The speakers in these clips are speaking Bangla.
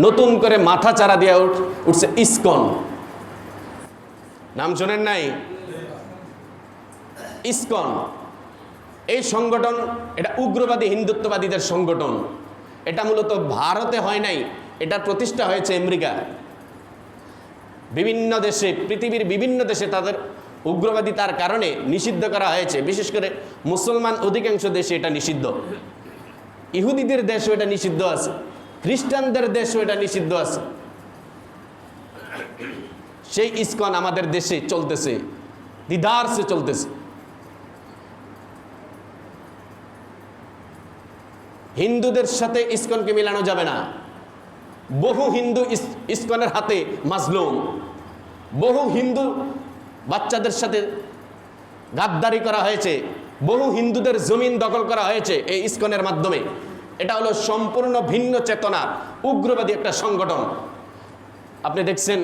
নতুন করে মাথা চারা দিয়ে উঠ- উঠছে ইস্কন। নাম শোনেন নাই? ইস্কন। এই সংগঠন, এটা উগ্রবাদী, হিন্দুত্ববাদীদের সংগঠন। এটা মূলত ভারতে হয় নাই, এটা প্রতিষ্ঠা হয়েছে আমেরিকা। বিভিন্ন দেশে, পৃথিবীর বিভিন্ন দেশে তাদের উগ্রবাদিতার কারণে নিষিদ্ধ করা হয়েছে। বিশেষ করে মুসলমান অধিকাংশ দেশে এটা নিষিদ্ধ। ইহুদিদের দেশও এটা নিষিদ্ধ আছে। খ্রিস্টানদের দেশও এটা নিষিদ্ধ আছে। সেই ইস্কন আমাদের দেশে চলতেছে দিদারসে চলতেছে। হিন্দুদের সাথে ইস্কনকে মিলানো যাবে না। বহু হিন্দু ইস্কনের হাতে মাজলুম। বহু হিন্দু বাচ্চাদের সাথে গাদ্দারি করা হয়েছে। বহু হিন্দুদের জমিন দখল করা হয়েছে এই ইস্কনের মাধ্যমে। এটা হলো সম্পূর্ণ ভিন্ন চেতনার উগ্রবাদী একটা সংগঠন। আপনি দেখছেন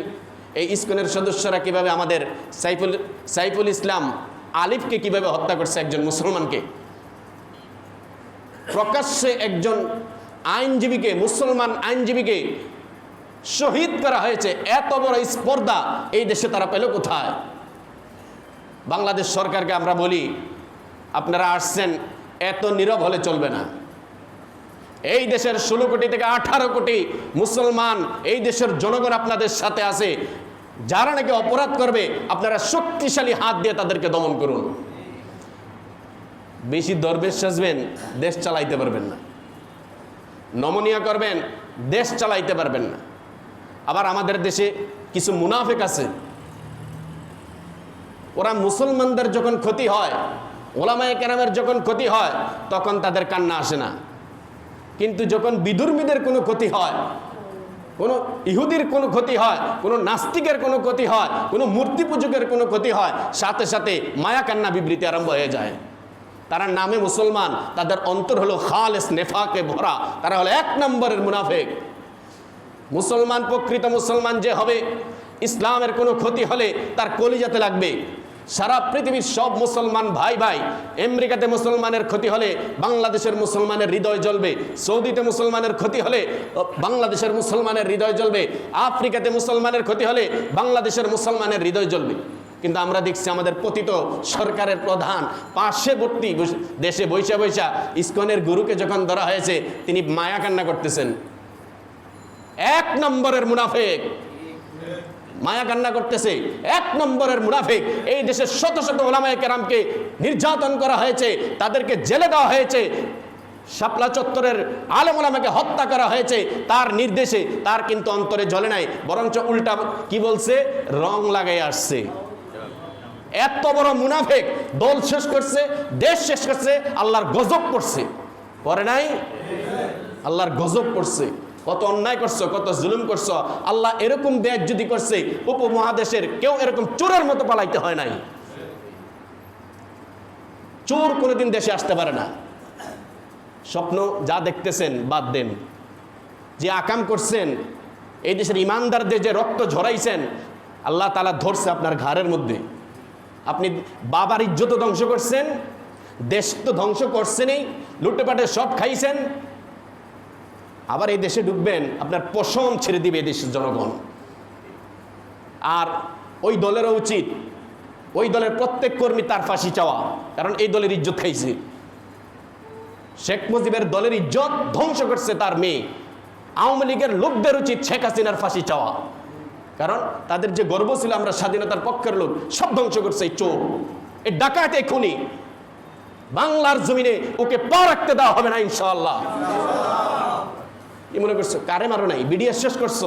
এই ইস্কনের সদস্যরা কীভাবে আমাদের সাইফুল সাইফুল ইসলাম আলিফকে কীভাবে হত্যা করছে একজন মুসলমানকে। প্রকাশ্যে একজন আইনজীবীকে, মুসলমান আইনজীবীকে শহীদ করা হয়েছে, এত বড় স্পর্ধা এই দেশে তারা পেল কোথায়? বাংলাদেশ সরকারকে আমরা বলি, আপনারা আসছেন, এত নীরব হলে চলবে না। এই দেশের ষোলো কোটি থেকে আঠারো কোটি মুসলমান এই দেশের জনগণ আপনাদের সাথে আছে। যারা নাকি অপরাধ করবে, আপনারা শক্তিশালী হাত দিয়ে তাদেরকে দমন করুন। বেশি দরবেশ সাজবেন, দেশ চালাইতে পারবেন না। নমনীয় করবেন, দেশ চালাইতে পারবেন না। আবার আমাদের দেশে কিছু মুনাফেক আছে। ওরা মুসলমানদের যখন ক্ষতি হয়, ওলামায় কেরামের যখন ক্ষতি হয়, তখন তাদের কান্না আসে না। কিন্তু যখন বিদুর্মীদের কোনো ক্ষতি হয়, কোনো ইহুদির কোনো ক্ষতি হয়, কোনো নাস্তিকের কোনো ক্ষতি হয়, কোনো মূর্তি পূজকের কোনো ক্ষতি হয়, সাথে সাথে মায়া কান্না বিবৃতি আরম্ভ হয়ে যায়। তারা নামে মুসলমান, তাদের অন্তর হলো খালেস, নেফাকে ভরা, তারা হলো এক নম্বরের মুনাফেক। মুসলমান, প্রকৃত মুসলমান যে হবে, ইসলামের কোনো ক্ষতি হলে তার কলিজাতে লাগবে। সারা পৃথিবীর সব মুসলমান ভাই ভাই, আমেরিকাতে মুসলমানের ক্ষতি হলে বাংলাদেশের মুসলমানের হৃদয় জ্বলবে, সৌদিতে মুসলমানের ক্ষতি হলে বাংলাদেশের মুসলমানের হৃদয় জ্বলবে, আফ্রিকাতে মুসলমানের ক্ষতি হলে বাংলাদেশের মুসলমানের হৃদয় জ্বলবে। কিন্তু আমরা দেখছি আমাদের পতিত সরকারের প্রধান পার্শ্ববর্তী দেশে বৈশা বৈশা ইস্কনের গুরুকে যখন ধরা হয়েছে, তিনি মায়া কান্না করতেছেন। এক নম্বরের মুনাফেক। মায়া কান্না করতেছে। এক নম্বরের মুনাফিক। এই দেশের শত শত ওলামায় কেরামকে নির্যাতন করা হয়েছে, তাদেরকে জেলে দেওয়া হয়েছে। শাপলা চত্বরের আলেম ওলামাকে হত্যা করা হয়েছে। তার নির্দেশে, তার কিন্তু অন্তরে জ্বলে নাই। বরঞ্চ উল্টা কি বলছে? রং লাগাই আসছে। এত বড় মুনাফেক, দল শেষ করছে, দেশ শেষ করছে, আল্লাহর গজব পড়ছে। পরে নাই? আল্লাহর গজব পড়ছে। কত অন্যায় করছ, কত জুলুম করছ, আল্লাহ এরকম দেশ যদি করছে, উপমহাদেশের কেউ এরকম চোরের মতো পালাইতে হয় নাই। চোর কোনোদিন দেশে আসতে পারে না। স্বপ্ন যা দেখতেছেন, বাদ দেন। যে আকাম করছেন, এই দেশের ইমানদারদের যে রক্ত ঝরাইছেন, আল্লাহ তালা ধরছে আপনার ঘাড়ের মধ্যে। আপনি বাবার ইজ্জত ধ্বংস করছেন, দেশ তো ধ্বংস করছেনই, লুটেপাটে সব খাইছেন আবার এই দেশে ঢুকবেন আপনার পশম ছেড়ে দিবে এই দেশের জনগণ। আর ওই দলেরও উচিত, ওই দলের প্রত্যেক কর্মী তার ফাঁসি চাওয়া, কারণ এই দলের ইজ্জত খাইছে। শেখ মুজিবের দলের ইজ্জত ধ্বংস করছে তার মেয়ে। আওয়ামী লীগের লোকদের উচিত শেখ হাসিনার ফাঁসি চাওয়া। কারণ তাদের যে গর্ব ছিল, আমরা স্বাধীনতার পক্ষের লোক, সব ধ্বংস করছে এই চোর। এই ডাকাতে খুনি। বাংলার জমিনে ওকে পা রাখতে দেওয়া হবে না, ইনশাআল্লাহ। কি মনে করছ? কারে মারো নাই? বিডিএস শেষ করছ?